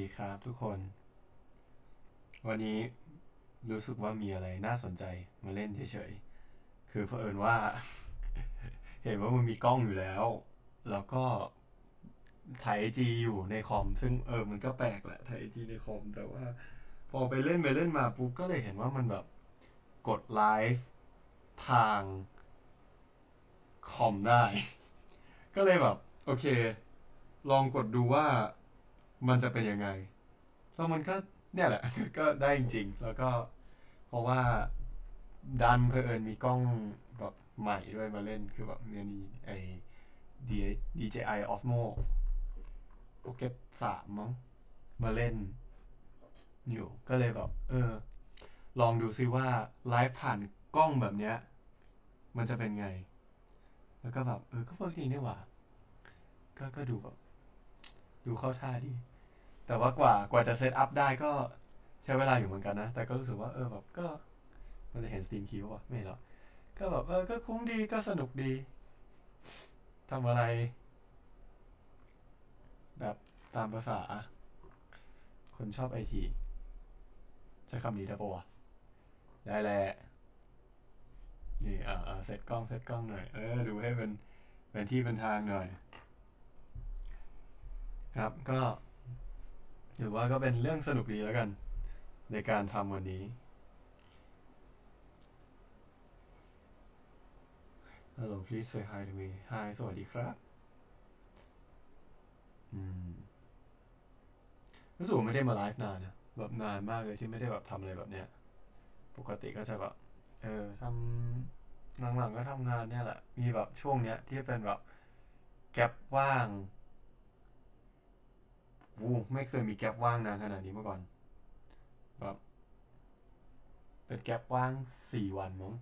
ดีครับทุกคน วันนี้รู้สึกว่ามีอะไรน่าสนใจมาเล่นเฉยๆ คือเผอิญว่า เห็นว่ามันมีกล้องอยู่แล้ว แล้วก็ถ่ายไอจีอยู่ในคอม ซึ่งเออมันก็แปลกแหละถ่ายไอจีในคอม แต่ว่า พอไปเล่นไปเล่นมาปุ๊บก็เลยเห็นว่ามันแบบกดไลฟ์ทางคอมได้ ก็เลยแบบ โอเค ลองกดดูว่า มันจะเป็นยังไงแล้วมันก็เนี่ยแหละ ก็ได้จริง ๆ แล้วก็เพราะว่าดันเพอเอิญมีกล้องแบบใหม่ด้วยมาเล่นคือแบบเนี่ยนี่ไอ DJI Osmo Pocket สามมั้งมาเล่น อยู่ก็เลยแบบ เออ ลองดูซิว่าไลฟ์ผ่านกล้องแบบเนี้ย มันจะเป็นไง แล้วก็แบบ เออ ก็เวิร์กดีนี่หว่า ก็ก็ดูแบบ ดูเข้าท่าดี แต่ว่ากว่ากว่าจะเซตอัพได้ก็ใช้เวลาอยู่เหมือนกันนะ แต่ก็รู้สึกว่าเออแบบก็มันจะเห็นสตรีมคิวป่ะไม่หรอกก็แบบเออก็คุ้มดีก็สนุกดีทำอะไร แบบตามภาษา คนชอบไอทีใช้คำนี้ได้ปะวะได้แหละนี่อ่าอ่าเซตกล้องเซตกล้องหน่อย เออ ดูให้เป็นเป็นที่เป็นทางหน่อย ครับก็ ถือว่าก็เป็นเรื่องสนุกดีแล้วกัน ในการทำวันนี้ Hello please say hi to me Hi สวัสดีครับอืมรู้สึกไม่ได้มาไลฟ์นานนะแบบนานมากเลยที่ไม่ได้แบบทำอะไรแบบเนี้ย ปกติก็จะแบบ เออทำหลังๆก็ทำงานเนี่ยแหละ มีแบบช่วงเนี้ยที่เป็นแบบแก็บว่าง วูไม่เคยมีแก็บว่างนานขนาดนี้มาก่อน แบบเป็นแก็บว่างสี่วันมั้ง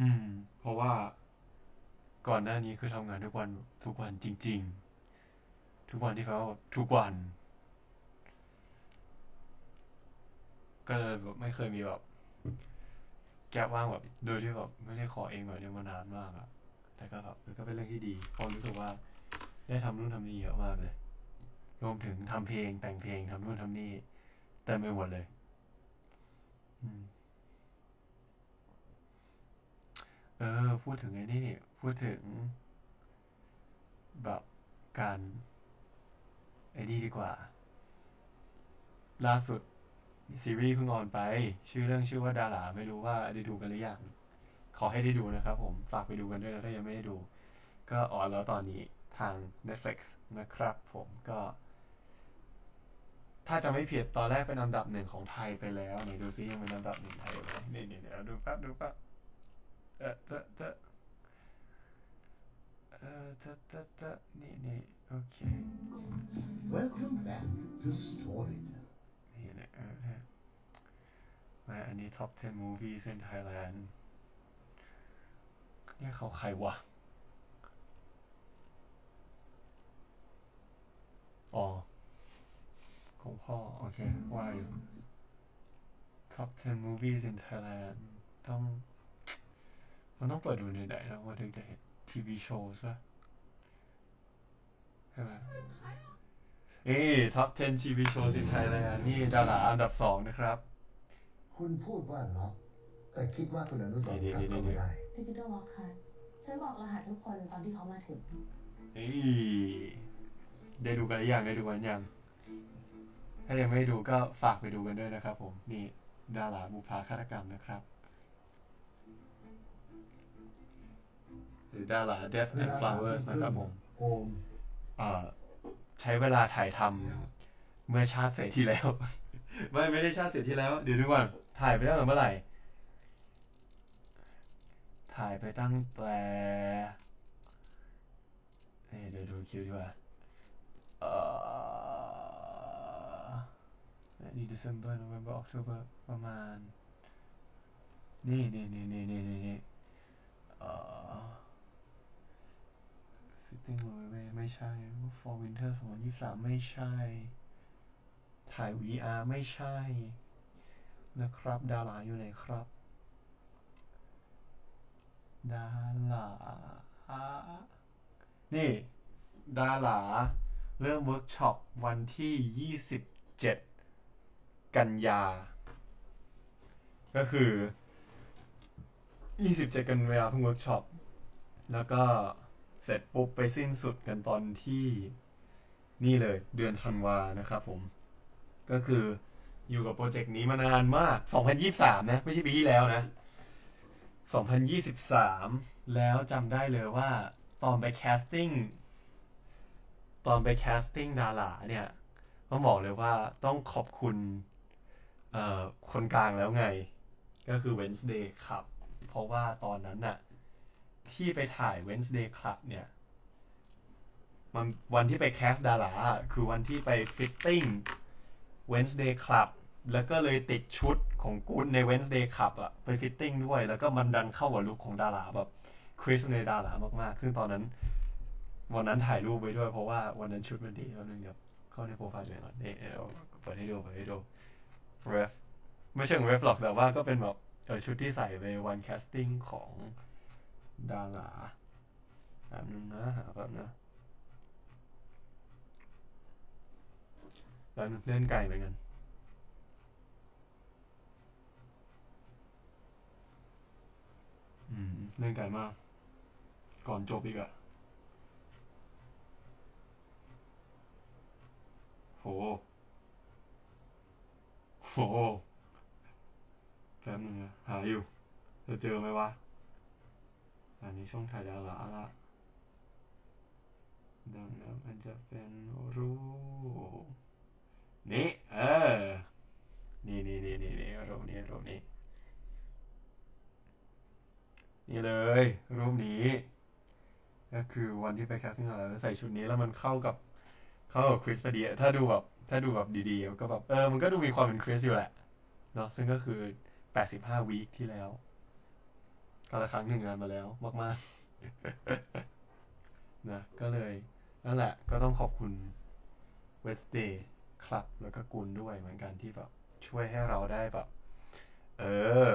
อืม เพราะว่าก่อนหน้านี้คือทำงานทุกวันทุกวันจริง ๆ ทุกวันที่เขาแบบทุกวัน ก็เลยแบบไม่เคยมีแบบแก็บว่างแบบโดยที่แบบไม่ได้ขอเองแบบเนี้ยมานานมากอะแต่ก็แบบเออก็เป็นเรื่องที่ดีเพราะรู้สึกว่าได้ทำนู่นทำนี่เยอะมากเลย รวมถึงทำเพลงแต่งเพลงทำนู่นทำนี่เต็มไปหมดเลยอเออ พูดถึงไอ้นี่ พูดถึง แบบการไอ้นี่ดีกว่า ล่าสุดซีรีส์เพิ่งออนไป ชื่อเรื่องชื่อว่าดาราไม่รู้ว่าได้ดูกันหรือยังขอให้ได้ดูนะครับผม ฝากไปดูกันด้วยนะถ้ายังไม่ได้ดู ก็ออนแล้วตอนนี้ทาง Netflix นะครับผมก็ ถ้าจะไม่ผิดตอนแรกเป็นอันดับหนึ่งของไทยไปแล้วไหนดูซิยังเป็นอันดับหนึ่งไทยไหมนี่นี่เดี๋ยวดูแป๊บดูแป๊บเออเตะเตะเออเตะเตะเตะนี่นี่โอเค Welcome back to Storytel. นี่เนี่ยเออเนี่ยมาอันนี้ top 10 movies in Thailand เนี่ยเขาใครวะอ๋อ ของพ่อ โอเค ว่าอยู่ top 10 movies in Thailand ต้อง มันต้องเปิดดูในไหนนะว่าถึงจะเห็น TV shows ป่ะใช่ไหมเอ้ top 10 TV shows in Thailand นี่ดาราอันดับสองนะครับ คุณพูดว่าล็อก แต่คิดว่าคุณอนุสรณ์นี่กลับนี่เข้านี่ไม่ได้ดิจิตอลล็อกค่ะช่วยบอกรหัสทุกคนตอนที่เขามาถึง เอ้ยได้ดูกันหรือยังได้ดูกันยัง ถ้ายังไม่ได้ดูก็ฝากไปดูกันด้วยนะครับ ผมนี่ดาราบุพาฆาตกรรมนะครับ หรือดารา Death เว and ลา Flowers นะครับผมโอมเอ่อใช้เวลาถ่ายทำเมื่อชาติเสร็จที่แล้ว ไม่ไม่ได้ชาติเสร็จที่แล้ว เดี๋ยวดูก่อนถ่ายไปตั้งแต่เมื่อไหร่ ถ่ายไปตั้งแต่เอ้ยเดี๋ยวดูคิวดีกว่าเอ่อ นี่ December November October ประมาณ นี่นี่นี่นี่นี่นี่นี่เอ่อ Fitting Away ไม่ใช่ For Winter 2023 ไม่ใช่ ถ่าย VR ไม่ใช่ นะครับ ดาราอยู่ไหนครับ ดารานี่ ดาราเริ่มเวิร์กช็อปวันที่ 27 กันยา ก็คือ 27 กันยาเพิ่งเวิร์กช็อป แล้วก็เสร็จปุ๊บไปสิ้นสุดกันตอนที่นี่เลยเดือนธันวานะครับผม ก็คืออยู่กับโปรเจกต์นี้มานานมาก 2023 นะ ไม่ใช่ปีที่แล้วนะ 2023 แล้วจำได้เลยว่า ตอนไปแคสติ้งตอนไปแคสติ้งดาราเนี่ยต้องบอกเลยว่าต้องขอบคุณ คนกลางแล้วไง ก็คือ Wednesday Club เพราะว่าตอนนั้นน่ะ ที่ไปถ่าย Wednesday Club เนี่ย มันวันที่ไปแคสดารา คือวันที่ไปฟิตติ้ง Wednesday Club แล้วก็เลยติดชุดของกูดใน Wednesday Club อะไปฟิตติ้งด้วย แล้วก็มันดันเข้ากับลุคของดาราแบบคริสในดารามากๆ ซึ่งตอนนั้น วันนั้นถ่ายรูปไว้ด้วยเพราะว่าวันนั้นชุดมันดีแล้วนึงเดี๋ยวเข้าในโปรไฟล์เลยหน่อยนี่เอาเปิดให้ดูเปิดให้ดู ref ไม่ใช่ของ ref หรอกแต่ว่าก็เป็นแบบเออชุดที่ใส่ไปวันแคสติ้งของดาราแบบนึงนะหาแบบนะแล้วเลื่อนไกลเหมือนกันอืมเลื่อนไกลมาก ก่อนจบอีกอะโห โหแป๊บนึงนะหาอยู่จะเจอไหมวะ อันนี้ช่องถ่ายดาราละดังนั้นมันจะเป็นรูปนี่เออ นี่นี่นี่นี่นี่รูปนี้รูปนี้ นี่เลย รูปนี้ ก็คือวันที่ไปแคสติ้งอะไรแล้วใส่ชุดนี้แล้วมันเข้ากับ เข้ากับคริสพอดีอะถ้าดูแบบ ถ้าดูแบบดีๆ ก็แบบเออมันก็ดูมีความเป็นคริสอยู่แหละเนาะซึ่งก็คือ 85 วีคที่แล้วกาละครั้งหนึ่งงานมาแล้วมากๆนะก็เลยนั่นแหละก็ต้องขอบคุณ Wednesday ครับแล้วก็กุลด้วยเหมือนกันที่แบบช่วยให้เราได้แบบ เออ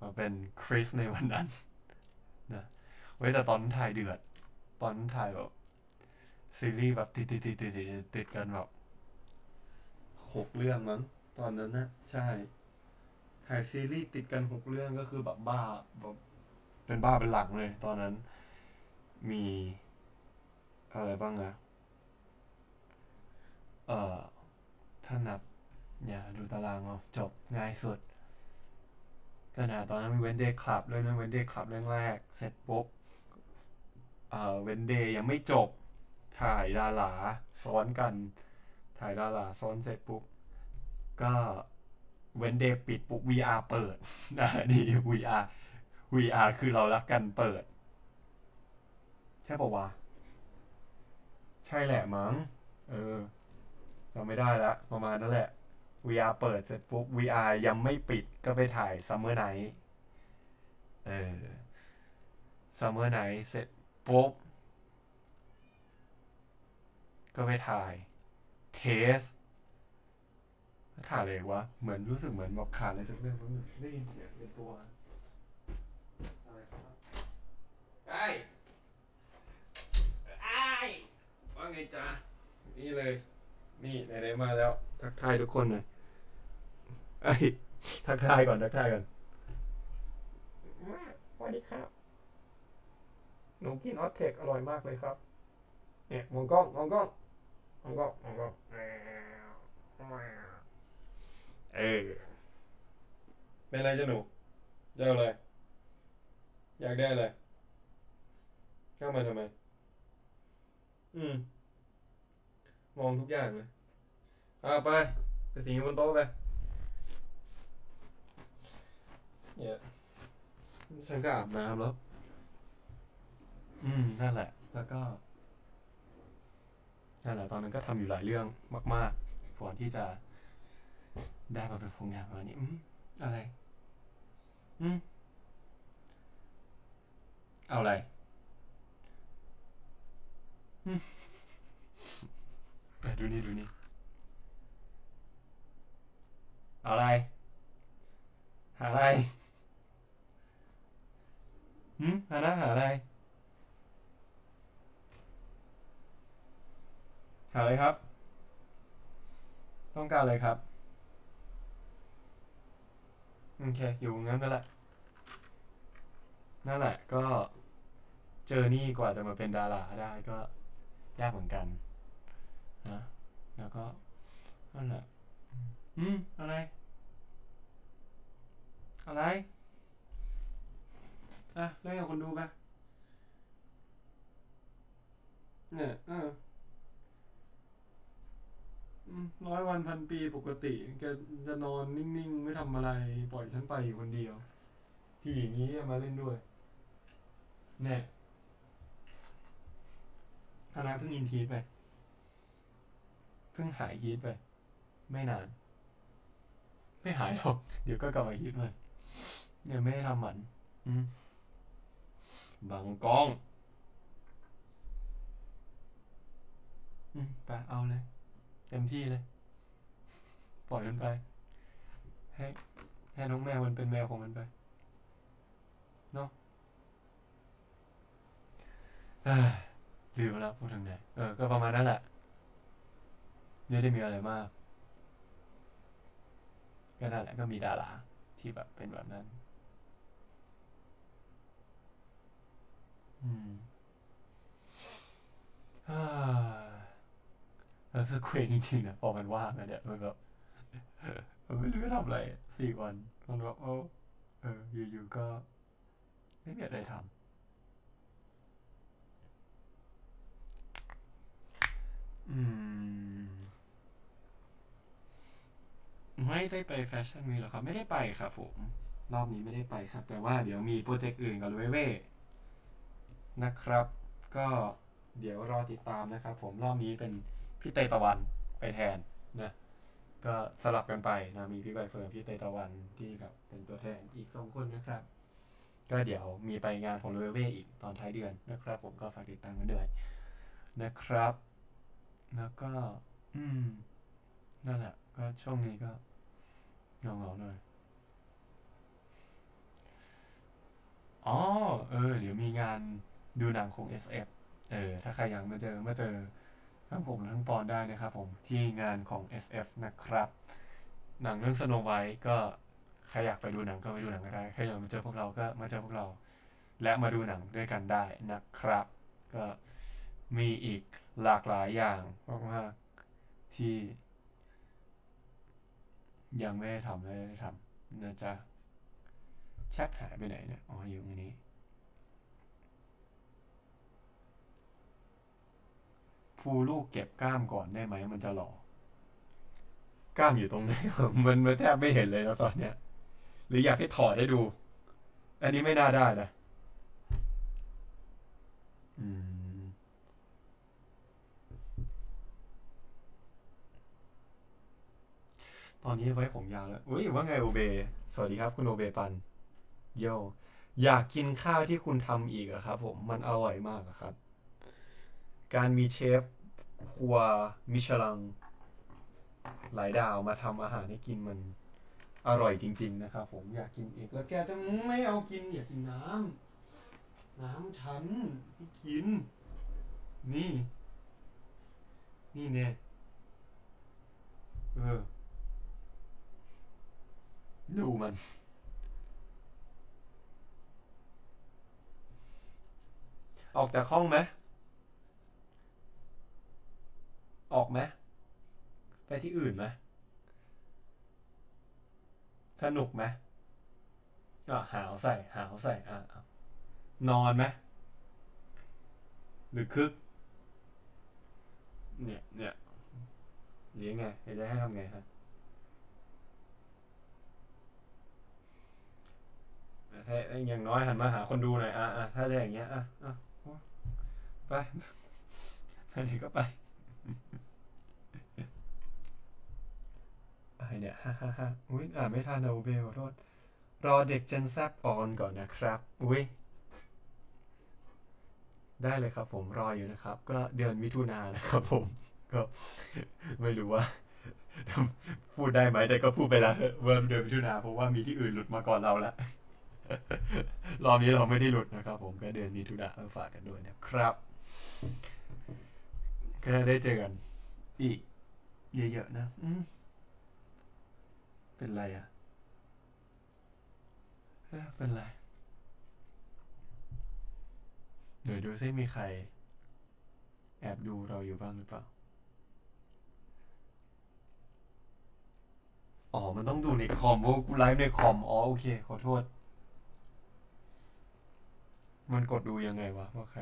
มาเป็นคริสในวันนั้นนะเว้ยแต่ตอนถ่ายเดือด ตอนถ่ายแบบซีรีส์แบบติดติดติดติดติดติดกันแบบ หกเรื่องมั้ง ตอนนั้นนะใช่ถ่ายซีรีส์ติดกันหกเรื่องก็คือแบบบ้าแบบเป็นบ้าเป็นหลังเลย ตอนนั้น มีอะไรบ้างอะเอ่อถ้านับอย่าดูตารางเอาจบง่ายสุดก็นะตอนนั้นมีเวนเดย์คลับเรื่องนั้นเวนเดย์คลับเรื่องแรก เสร็จปุ๊บเอ่อเวนเดย์ยังไม่จบถ่ายดาราซ้อนกัน ถ่ายดาราซ้อนเสร็จปุ๊บ ก็เว้นเดย์ปิดปุ๊บ VR เปิดนะนี่ VR VR คือเรารักกันเปิด ใช่ปะวะ ใช่แหละมั้ง เออจำไม่ได้ละ ประมาณนั้นแหละ VR เปิดเสร็จปุ๊บ VR ยังไม่ปิดก็ไปถ่าย Summer Night เออ Summer Night เสร็จปุ๊บ ก็ไปถ่าย เทสถ่ายอะไรวะ เหมือนรู้สึกเหมือนแบบขาดอะไรสักเรื่องมันได้ยินเสียงเป็นตัวอะไรครับไอ้ไอ้ว่าไงจ๊ะนี่เลย นี่ไหนๆมาแล้ว ทักทายทุกคนหน่อยไอ้ยทักทายก่อนทักทายก่อนสวัสดีครับหนูกินออทเทคอร่อยมากเลยครับเนี่ยมองกล้องมองกล้อง มองกล้องมองกล้องเออเป็นไรจ้ะหนูจะเอาอะไรอยากได้อะไรเข้ามาทำไม อืม มองทุกอย่างเลยเอาไป ไปสิงอยู่บนโต๊ะไปเนี่ยฉันก็อาบน้ำแล้ว อืม นั่นแหละ แล้วก็ นั่นแหละตอนนั้นก็ทำอยู่หลายเรื่องมากๆก่อนที่จะได้มาเป็นผลงานประมาณนี้อืมอะไร อืมเอาอะไรอืมไปดูนี่ดูนี่เอาอะไร หาอะไรหืมหาหน้าหาอะไร หาอะไรครับ ต้องการอะไรครับ โอเค อยู่งั้นก็แหละ นั่นแหละ ก็เจอนี่กว่าจะมาเป็นดาราได้ก็ยากเหมือนกันนะแล้วก็นั่นแหละ อืม อะไร อะไร อะเล่นกับคนดูปะเนี่ยเออ ร้อยวันพันปีปกติ แกจะนอนนิ่งๆ ไม่ทำอะไร ปล่อยฉันไปอยู่คนเดียว ที่อย่างนี้มาเล่นด้วยเนี่ยคณะเพิ่งอินทีไป เพิ่งหายฮีทไป ไม่นาน ไม่หายหรอก เดี๋ยวก็กลับมาฮีทใหม่เดี๋ยวไม่ได้ทำหมันอืบังก้อง อืมไปเอาเลย ต็มที่เลย ปล่อยมันไป ให้ให้น้องแมวมันเป็นแมวของมันไป เนาะเอ้ยลืมแล้วพูดถึงไหนเออ ก็ประมาณนั้นแหละไม่ได้มีอะไรมาก ก็นั่นแหละก็มีดาราที่แบบเป็นแบบนั้น อืมอ่าแล้ว รู้สึกเคว้งจริงๆนะพอมันว่างอะเนี่ยมันแบบมันไม่รู้จะทำอะไรสี่วันมันแบบโอ้เอออยู่ๆก็ ไม่มีอะไรทำอืม ไม่ได้ไปแฟชั่นวีหรอครับ ไม่ได้ไปครับผม รอบนี้ไม่ได้ไปครับ แต่ว่าเดี๋ยวมีโปรเจกต์อื่นกับลุยเว่นะครับ ก็เดี๋ยวรอติดตามนะครับ ผมรอบนี้เป็น พี่เตยตะวันไปแทนนะก็สลับกันไปนะมีพี่ใบเฟิร์นพี่เตยตะวันที่แบบเป็นตัวแทนอีกสองคนนะครับ ก็เดี๋ยวมีไปงานของลุยเว่อีกตอนท้ายเดือนนะครับ ผมก็ฝากติดตามกันด้วยนะครับ แล้วก็ อืมนั่นแหละก็ช่วงนี้ก็เงาเงาๆหน่อยอ๋อเออ เดี๋ยวมีงานดูหนังของ SF เออ ถ้าใครอยากมาเจอมาเจอ ทั้งผมทั้งปอนได้นะครับผมที่งานของ SF นะครับ หนังเรื่องสโนไวท์ก็ใครอยากไปดูหนังก็ไปดูหนังก็ได้ใครอยากมาเจอพวกเราก็มาเจอพวกเรา และมาดูหนังด้วยกันได้นะครับ ก็มีอีกหลากหลายอย่างมากๆที่ ยังไม่ได้ทำไม่ได้ทำนะจ๊ะแชทหายไปไหนเนี่ยอ๋ออยู่ตรงนี้ ภูลูกเก็บกล้ามก่อนได้ไหมมันจะหล่อกล้ามอยู่ตรงไหนมันมันแทบไม่เห็นเลยแล้วตอนเนี้ย หรืออยากให้ถอดให้ดู อันนี้ไม่น่าได้นะอืมตอนนี้ไว้ผมยาวแล้วอุ้ยว่าไงโอเบ สวัสดีครับคุณโอเบปัน โย อยากกินข้าวที่คุณทำอีกอะครับ ผม มันอร่อยมากอะครับ การมีเชฟครัวมิชลัง หลายดาวมาทำอาหารให้กินมันอร่อยจริง ๆ นะครับผมอยากกินเอีกแล้วแกจะไม่เอากินอยากกินน้ำน้ำฉันไม่กิน นี่ นี่เนี่ยเออดูมัน ออกจากห้องไหม ออกไหมไปที่อื่นไหมสนุกไหมอะหาวใส่หาวใส่อะนอนไหมหรือคึก เนี่ยเนี่ยเลี้ยงไงเดี๋ยวจะให้ทำไงฮะถ้าอย่างน้อยหันมาหาคนดูหน่อยอะอะถ้าจะอย่างเงี้ยอะอะไปไปไหนก็ไป อะไรเนี่ยฮ่าฮ่าฮ่าอุ้ยอ่านไม่ทันนะโอเบลขอโทษ รอเด็กเจนแซบออนก่อนนะครับ อุ้ยได้เลยครับผมรออยู่นะครับ ก็เดือนมิถุนายนะครับผม ก็ไม่รู้ว่า พูดได้ไหมแต่ก็พูดไปแล้วว่าเดือนมิถุนาเพราะว่ามีที่อื่นหลุดมาก่อนเราล้วรอบนี้เราไม่ได้หลุดนะครับ ผมก็เดือนมิถุนาฝากกันด้วยนะครับก็ได้เจอกันอีกเยอะๆนะอื เป็นไรอะเอ้อเป็นไรเดี๋ยวดูซิมีใคร แอบดูเราอยู่บ้างหรือเปล่า อ๋อ มันต้องดูในคอมเพราะกูไลฟ์ในคอม อ๋อ โอเค ขอโทษ มันกดดูยังไงวะว่าใคร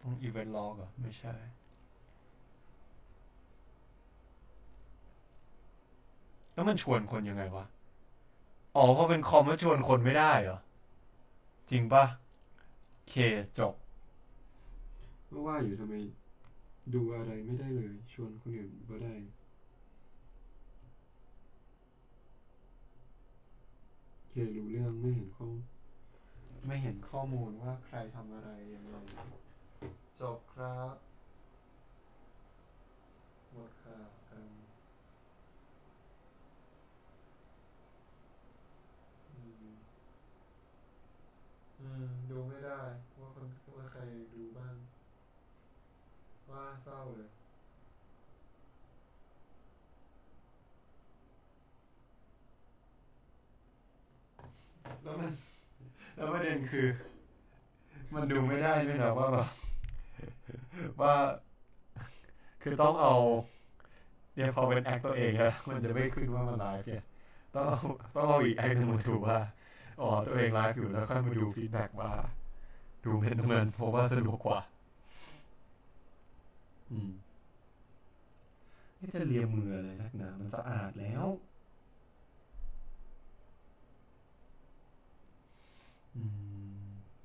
ต้องอีเวนต์ล็อกเหรอ ไม่ใช่ แล้วมันชวนคนยังไงวะ อ๋อเพราะเป็นคอมแล้วชวนคนไม่ได้เหรอ จริงปะเคจบก็ว่าอยู่ทำไมดูอะไรไม่ได้เลย ชวนคนอื่นไม่ได้ เครู้เรื่องไม่เห็นข้อไม่เห็นข้อมูลว่าใครทำอะไรยังไงจบครับหมดข่าวกัน อืม อืม ดูไม่ได้ ว่าคนว่าใครดูบ้าง ว่าเศร้าเลยแล้วมันแล้วประเด็นคือ มันดูไม่ได้ด้วยนะว่าแบบว่า คือต้องเอาเนี่ยพอเป็นแอคตัวเองอะมันจะไม่ขึ้นว่ามันไลฟ์เนี่ยต้องเอาต้องเอาอีกแอคหนึ่งมาดูว่า อ๋อตัวเองไลฟ์อยู่แล้วค่อยมาดูฟีดแบ็กว่า ดูเป็นตรงนั้นเพราะว่าสนุกกว่า อืมนี่จะเลียมืออะไรนักหนามันสะอาดแล้ว อืม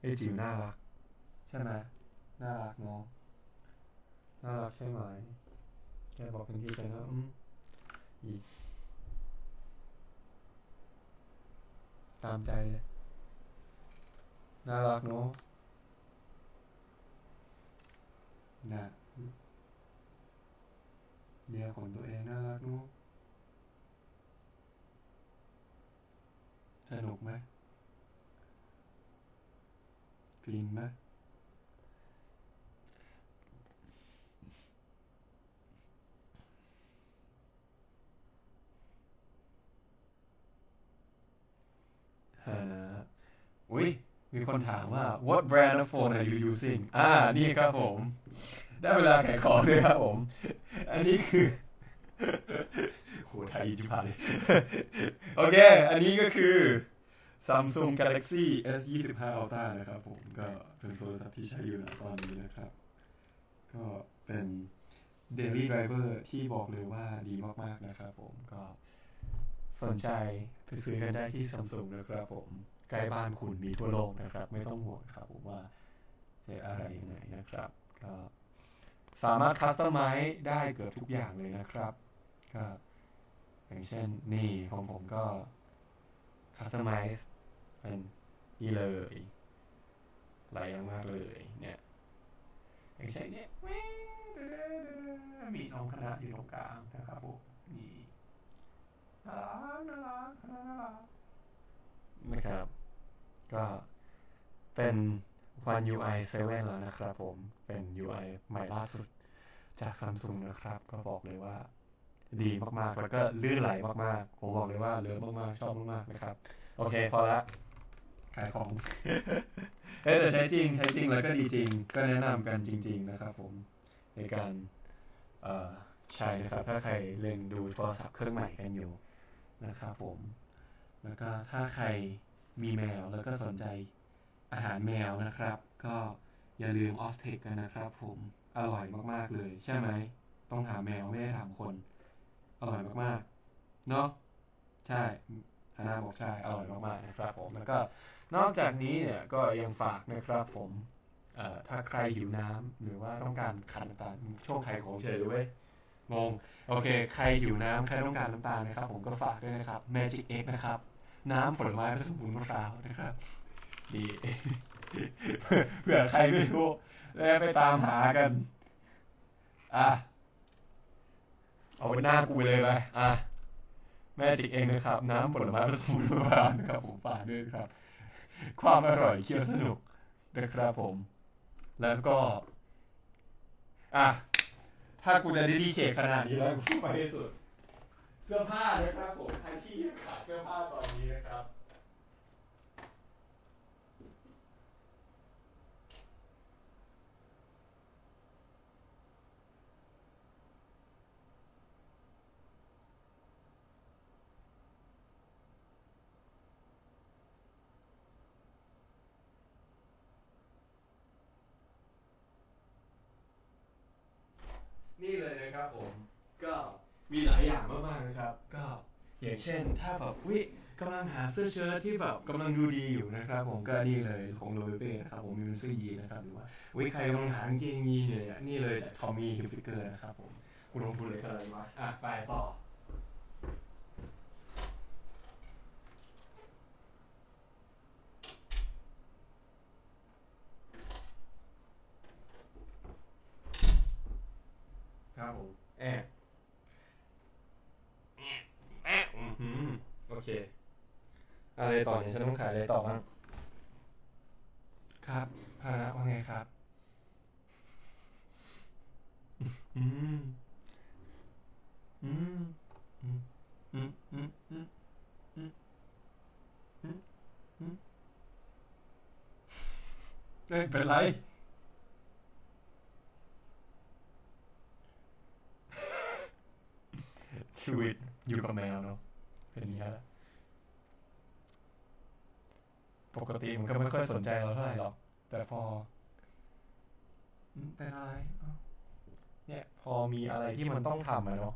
ไอจิ๋วน่ารัก ใช่ไหมน่ารักเนาะน่ารักใช่ไหมแกบอกเป็นพี่ไปแล้วอืม ตามใจเลยน่ารักเนาะนะเดียของตัวเองน่ารักเนาะสนุกไหมฟินไหม อุ้ยมีคนถามว่า what brand of phone are you using อ่า นี่ครับผม ได้เวลาแข่งของเลยครับผม อันนี้คือโหไทยจุฬาเลยโอเค อันนี้ก็คือ Samsung Galaxy S 2 5 Ultra นะครับผมก็เป็นโทรศัพท์ที่ใช้อยู่ณตอนนี้นะครับ ก็เป็น Daily Driver ที่บอกเลยว่าดีมาก ๆ นะครับผมก็สนใจ ไปซื้อกันได้ที่ Samsung นะครับผมใกล้บ้านคุณมีทั่วโลกนะครับ ไม่ต้องห่วงครับผมว่าจะอะไรยังไงนะครับก็สามารถคัสตอมไมซ์ได้เกือบทุกอย่างเลยนะครับก็อย่างเช่นนี่ของผมก็คัสตอมไมซ์เป็นนี่เลยหลายอย่างมากเลยเนี่ยอย่างเช่นเนี่ยมีน้องคณะอยู่ตรงกลางนะครับผมนี่ น่ารักน่ารักคณะน่ารักนะครับ ก็เป็น One UI 7 แล้วนะครับผมเป็น UI ใหม่ล่าสุดจาก Samsung นะครับ ก็บอกเลยว่า ดีมากๆ แล้วก็ลื่นไหลมากๆ ผมบอกเลยว่าเลิฟมากๆ ชอบมากๆนะครับ โอเค พอละขายของเอ้ยแต่ใช้จริง ใช้จริงแล้วก็ดีจริง ก็แนะนำกันจริง ๆ นะครับผมในการเอ่อใช้นะครับ ถ้าใครเล่นดูโทรศัพท์เครื่องใหม่กันอยู่ นะครับผม แล้วก็ถ้าใครมีแมวแล้วก็สนใจอาหารแมวนะครับ ก็อย่าลืมออสเทคกันนะครับผมอร่อยมากๆเลย ใช่ไหม ต้องถามแมวไม่ได้ถามคน อร่อยมากๆ เนาะใช่ฮานาบอกใช่อร่อยมากๆนะครับผมแล้วก็นอกจากนี้เนี่ยก็ยังฝากนะครับผมเอ่อถ้าใครหิวน้ำหรือว่าต้องการขันน้ำตาลช่วงไขของเฉยด้วย งง โอเค ใครหิวน้ำใครต้องการน้ำตาลนะครับ ผมก็ฝากด้วยนะครับ Magic X นะครับ น้ำผลไม้ผสมวุ้นมะพร้าวนะครับดีเผื่อใครไม่รู้แล้วไปตามหากัน อะ เอาหน้ากูเลยไปอะ แม่จิกเองนะครับ น้ำผลไม้ผสมมะพร้าวนะครับ ผมฝากด้วยนะครับ ความอร่อยเคี่ยวสนุกนะครับผม แล้วก็ อะ ถ้ากูจะได้ดีเคขนาดนี้แล้วกูไปให้สุด เสื้อผ้านะครับผมใครที่ยังขาดเสื้อผ้าตอนนี้นะครับ นี่เลยนะครับผม ก็มีหลายอย่างมากๆนะครับ ก็อย่างเช่นถ้าแบบวิกำลังหาเสื้อเชิ้ตที่แบบกำลังดูดีอยู่นะครับ ผมก็นี่เลยของโรเป้นะครับผมมีเป็นเสื้อยีนนะครับหรือว่าวิใครกำลังหากางเกงยีนอยู่เนี่ยนี่เลยจากทอมมี่ฮิลฟิกเกอร์นะครับผมคุณลงทุนเลยอะไรวะอะไปต่อ ครับผมแอบแอบแอบอือหือโอเค อะไรต่อเนี่ยฉันต้องขายอะไรต่อบ้างครับภาระว่าไงครับ อืม อืม อืม อืม อืม อืม อืม อืม อืมไม่เป็นไร ชีวิตอยู่กับแมวเนาะเป็นอย่างนี้แหละปกติมันก็ไม่ค่อยสนใจเราเท่าไหร่หรอก แต่พออืมเป็นอะไรเอ้าเนี่ย พอมีอะไรที่มันต้องทำอะเนาะ